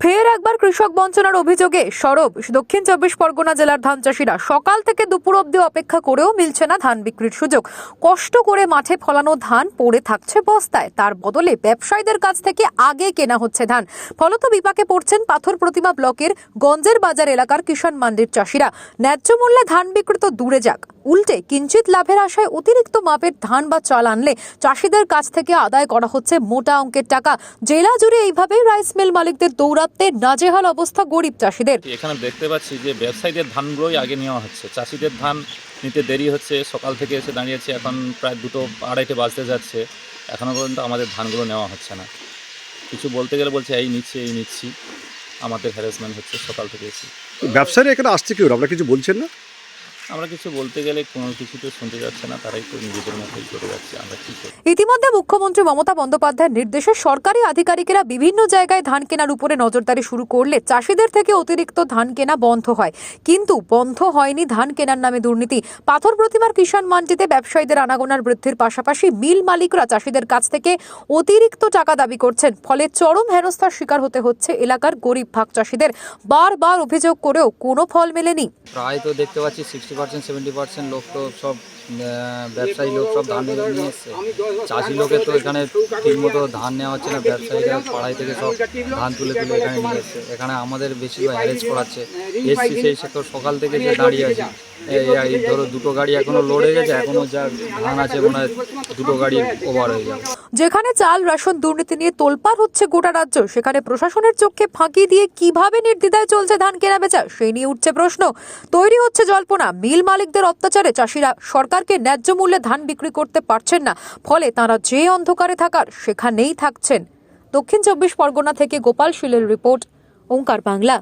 ফের একবার কৃষক বঞ্চনার অভিযোগে সরব। দক্ষিণ চব্বিশ পরগনা জেলার ধান চাষিরা সকাল থেকে দুপুর অব্দি অপেক্ষা করেও মিলছে না ধান বিক্রির সুযোগ। কষ্ট করে মাঠে ফলানো ধান পড়ে থাকছে বস্তায়। তার বদলে ব্যবসায়ীদের কাছ থেকে আগে কেনা হচ্ছে ধান। ফলত বিপাকে পড়ছেন পাথর প্রতিমা ব্লকের গঞ্জের বাজার এলাকার কিষাণ মান্ডির চাষিরা। ন্যায্য মূল্যে ধান বিক্রি তো দূরে যাক। উল্টে কিঞ্চিত লাভের আশায় অতিরিক্ত মাপের ধান বা চাল আনলে চাষিদের কাছ থেকে আদায় করা হচ্ছে মোটা অঙ্কের টাকা। জেলা জুড়ে এইভাবেই রাইস মিল মালিকদের দৌরাত্মে নাজেহাল অবস্থা গরিব চাষিদের। এখানে দেখতে পাচ্ছি যে ব্যবসায়ীদের ধানগুলোই আগে নেওয়া হচ্ছে। চাষিদের ধান নিতে দেরি হচ্ছে সকাল থেকে এসে দাঁড়িয়েছে এখন প্রায় দুটো আড়াইটে বাজতে যাচ্ছে। এখনও পর্যন্ত আমাদের ধানগুলো নেওয়া হচ্ছে না। কিছু বলতে গেলে বলছে এই নিচ্ছি এই নিচ্ছি। আমাদের হ্যারাসমেন্ট হচ্ছে সকাল থেকে এসে। ব্যবসায়ী এখানে আসছে কেউ আপনারা কিছু বলছেন না? আমরা কিছু বলতে গেলে কোনো কিছু তো শুনতে যাচ্ছে না তারাই তো নিজেদের মতোই করে যাচ্ছে আমরা কী ইতিমধ্যে মুখ্যমন্ত্রী মমতা বন্দ্যোপাধ্যায়ের নির্দেশে সরকারি আধিকারিকেরা বিভিন্ন জায়গায় ধান কেনার উপরে নজরদারি শুরু করলে চাষিদের থেকে অতিরিক্ত ধান কেনা বন্ধ হয়। কিন্তু বন্ধ হয়নি ধান কেনার নামে দুর্নীতি। পাথর প্রতিমার কিষাণ মান্ডিতে ব্যবসায়ীদের আনাগোনার বৃদ্ধির পাশাপাশি মিল মালিকরা চাষিদের কাছ থেকে অতিরিক্ত টাকা দাবি করছেন। ফলে চরম হেনস্থার শিকার হতে হচ্ছে এলাকার গরিব ভাগ চাষিদের। বারবার অভিযোগ করেও কোনো ফল মেলেনি। প্রায় তো দেখতে পাচ্ছি সিক্সটি পার্সেন্ট সেভেন্টি পার্সেন্ট লোক তো সব ব্যবসায়ী লোক সব ধান নিয়ে এসছে। চাষি লোকের তো এখানে ঠিকমতো ধান নেওয়া হচ্ছে না, ব্যবসায়ীরা পাড়াই থেকে সব ধান তুলে তুলে এখানে নিয়ে এসছে। এখানে আমাদের বেশিরভাগ অ্যারেঞ্জ করাচ্ছে। এসছি সেই তো সকাল থেকে যে দাঁড়িয়ে আছি। এই ধরো দুটো গাড়ি এখনও লোড হয়ে গেছে, এখনও যা ধান আছে মনে দুটো গাড়ি ওভার হয়ে যাবে। যেখানে চাল, রেশন দুর্নীতি নিয়ে তোলপাড় হচ্ছে গোটা রাজ্য, সেখানে প্রশাসনের চোখে ফাঁকি দিয়ে কীভাবে নির্দ্বিধায় চলছে ধান কেনা বেচা সেই নিয়ে উঠছে প্রশ্ন। তৈরি হচ্ছে জল্পনা মিল মালিকদের অত্যাচারে চাষিরা সরকারকে ন্যায্য মূল্যে ধান বিক্রি করতে পারছেন না। ফলে তারা যে অন্ধকারে থাকার সেখানেই থাকছেন। দক্ষিণ চব্বিশ পরগনা থেকে গোপাল শিলের রিপোর্ট, ওঙ্কার বাংলা।